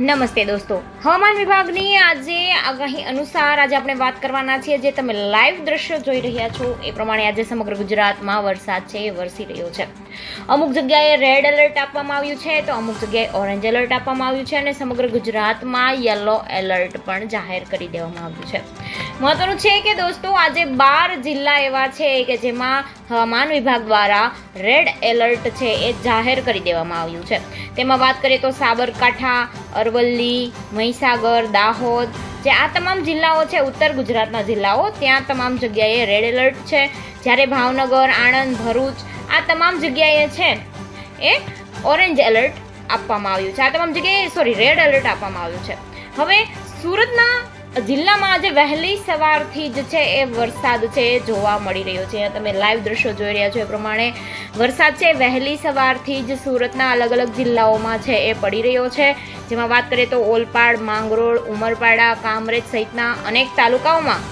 નમસ્તે દોસ્તો. હવામાન વિભાગની આજે આગાહી અનુસાર આજે આપણે વાત કરવાના છીએ જે તમે લાઈવ દ્રશ્યો જોઈ રહ્યા છો, એ પ્રમાણે આજે સમગ્ર ગુજરાતમાં વરસાદ છે, એ વરસી રહ્યો છે. અમુક જગ્યાએ રેડ એલર્ટ આપવામાં આવ્યું છે, તો અમુક જગ્યાએ ઓરેન્જ એલર્ટ આપવામાં આવ્યું છે અને સમગ્ર ગુજરાતમાં યલો એલર્ટ પણ જાહેર કરી દેવામાં આવ્યું છે. મહત્વનું છે કે દોસ્તો, આજે બાર જિલ્લા એવા છે કે જેમાં હવામાન વિભાગ દ્વારા રેડ એલર્ટ છે એ જાહેર કરી દેવામાં આવ્યું છે. તેમાં વાત કરીએ તો સાબરકાંઠા અરવલ્લી, મહીસાગર, દાહોદ, જે આ તમામ જિલ્લાઓ છે, ઉત્તર ગુજરાતના જિલ્લાઓ, ત્યાં તમામ જગ્યાએ રેડ એલર્ટ છે. જ્યારે ભાવનગર, આણંદ, ભરૂચ, આ તમામ જગ્યાએ છે, એ ઓરેન્જ એલર્ટ આપવામાં આવ્યું છે. આ તમામ જગ્યાએ સોરી રેડ એલર્ટ આપવામાં આવ્યું છે. હવે સુરતના જિલ્લામાં આજે વહેલી સવારથી જ છે એ વરસાદ છે, એ જોવા મળી રહ્યો છે. તમે લાઈવ દ્રશ્યો જોઈ રહ્યા છો એ પ્રમાણે વરસાદ છે, વહેલી સવારથી જ સુરતના અલગ અલગ જિલ્લાઓમાં છે એ પડી રહ્યો છે. જેમાં વાત કરીએ તો ઓલપાડ, માંગરોળ, ઉમરપાડા, કામરેજ સહિતના અનેક તાલુકાઓમાં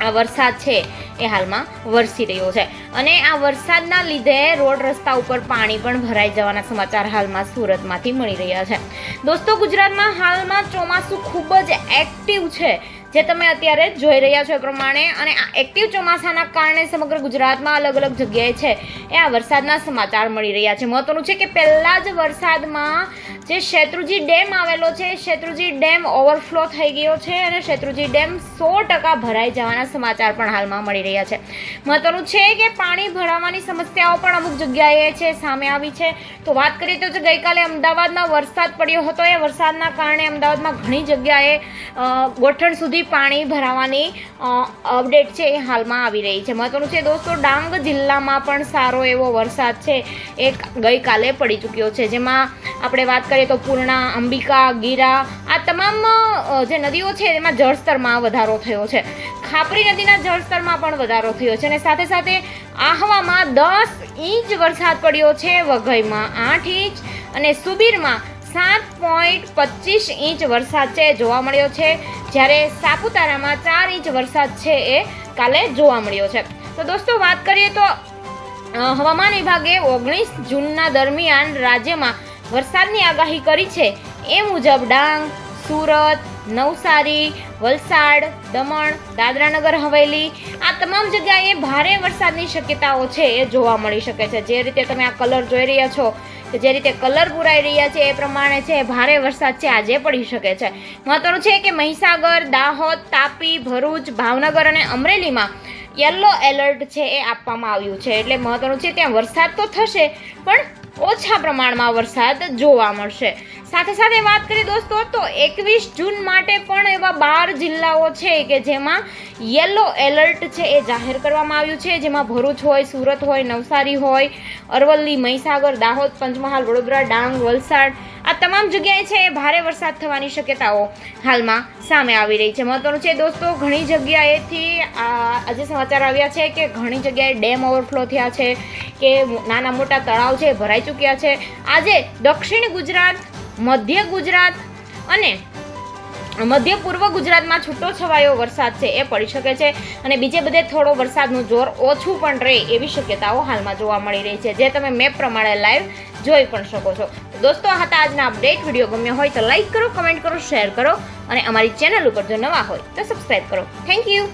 આ વરસાદ છે. એ હાલમાં વરસી રહ્યો છે. અને આ વરસાદના લીધે રોડ રસ્તા ઉપર પાણી પણ ભરાઈ જવાના સમાચાર હાલમાં સુરતમાંથી મળી રહ્યા છે. દોસ્તો, ગુજરાતમાં હાલમાં ચોમાસું ખૂબ જ એક્ટિવ છે. જે તમે અત્યારે જોઈ રહ્યા છો એ પ્રમાણે અને આ એક્ટિવ ચોમાસાના કારણે સમગ્ર ગુજરાતમાં અલગ અલગ જગ્યાએ છે એ આ વરસાદના સમાચાર મળી રહ્યા છે. મહત્વનું છે કે પહેલાં જ વરસાદમાં જે શેત્રુજી ડેમ આવેલો છે, શેત્રુજી ડેમ ઓવરફ્લો થઈ ગયો છે અને શેત્રુજી ડેમ સો ટકા ભરાઈ જવાના સમાચાર પણ હાલમાં મળી રહ્યા છે. મહત્વનું છે કે પાણી ભરાવાની સમસ્યાઓ પણ અમુક જગ્યાએ છે, સામે આવી છે. તો વાત કરીએ તો ગઈકાલે અમદાવાદમાં વરસાદ પડ્યો હતો. એ વરસાદના કારણે અમદાવાદમાં ઘણી જગ્યાએ ગોઠણ સુધી પાણી ભરાવાની અપડેટ છે એ હાલમાં આવી રહી છે. મહત્વનું છે દોસ્તો, ડાંગ જિલ્લામાં પણ સારો એવો વરસાદ છે એ ગઈકાલે પડી ચૂક્યો છે. જેમાં આપણે વાત કરીએ તો પૂર્ણા, અંબિકા, ગીરા, આ તમામ જે નદીઓ છે એમાં જળસ્તરમાં વધારો થયો છે. ખાપરી નદીના જળસ્તરમાં પણ વધારો થયો છે અને સાથે સાથે આહવામાં દસ ઇંચ વરસાદ પડ્યો છે વઘઈમાં. આઠ ઇંચ અને સુબીરમાં સાત પોઈન્ટ પચીસ ઇંચ વરસાદ છે, જોવા મળ્યો છે. જ્યારે સાપુતારામાં ચાર ઇંચ વરસાદ છે એ કાલે જોવા મળ્યો છે. તો દોસ્તો, વાત કરીએ તો હવામાન વિભાગે ઓગણીસ જૂનના દરમિયાન રાજ્યમાં વરસાદની આગાહી કરી છે. એ મુજબ ડાંગ, સુરત, નવસારી, વલસાડ, દમણ, દાદરાનગર, હવેલી આ તમામ જગ્યાએ ભારે વરસાદની શક્યતાઓ છે એ જોવા મળી શકે છે. જે રીતે તમે આ કલર જોઈ રહ્યા છો જે રીતે કલર પુરાઈ રહ્યા છે એ પ્રમાણે છે, ભારે વરસાદ છે, આજે પડી શકે છે. મહત્વનું છે કે મહીસાગર, દાહોદ, તાપી, ભરૂચ, ભાવનગર અને અમરેલીમાં યલો એલર્ટ છે એ આપવામાં આવ્યું છે. એટલે મહત્વનું છે ત્યાં વરસાદ તો થશે, પણ ઓછા પ્રમાણમાં વરસાદ જોવા મળશે. સાથે સાથે વાત કરીએ દોસ્તો, તો એકવીસ જૂન માટે પણ એવા બાર જિલ્લાઓ છે કે જેમાં યલો એલર્ટ છે એ જાહેર કરવામાં આવ્યું છે. જેમાં ભરૂચ હોય, સુરત હોય, નવસારી હોય, અરવલ્લી, મહીસાગર, દાહોદ, પંચમહાલ, વડોદરા, ડાંગ, વલસાડ, આ તમામ જગ્યાએ છે એ ભારે વરસાદ થવાની શક્યતાઓ હાલમાં સામે આવી રહી છે. મહત્વનું છે દોસ્તો, ઘણી જગ્યાએથી આજે સમાચાર આવ્યા છે કે ઘણી જગ્યાએ ડેમ ઓવરફ્લો થયા છે કે નાના મોટા તળાવ છે ભરાઈ ચૂક્યા છે. આજે દક્ષિણ ગુજરાત, મધ્ય ગુજરાત અને મધ્ય પૂર્વ ગુજરાતમાં છૂટો છવાયો વરસાદ છે એ પડી શકે છે અને બીજે બધે થોડો વરસાદનું જોર ઓછું પણ રહે એવી શક્યતાઓ હાલમાં જોવા મળી રહી છે, જે તમે મેપ પ્રમાણે લાઈવ જોઈ પણ શકો છો. દોસ્તો હતા આજના અપડેટ વીડિયો ગમ્યો હોય તો લાઈક કરો કમેન્ટ કરો શેર કરો અને અમારી ચેનલ ઉપર જો નવા હોય તો સબસ્ક્રાઈબ કરો. Thank you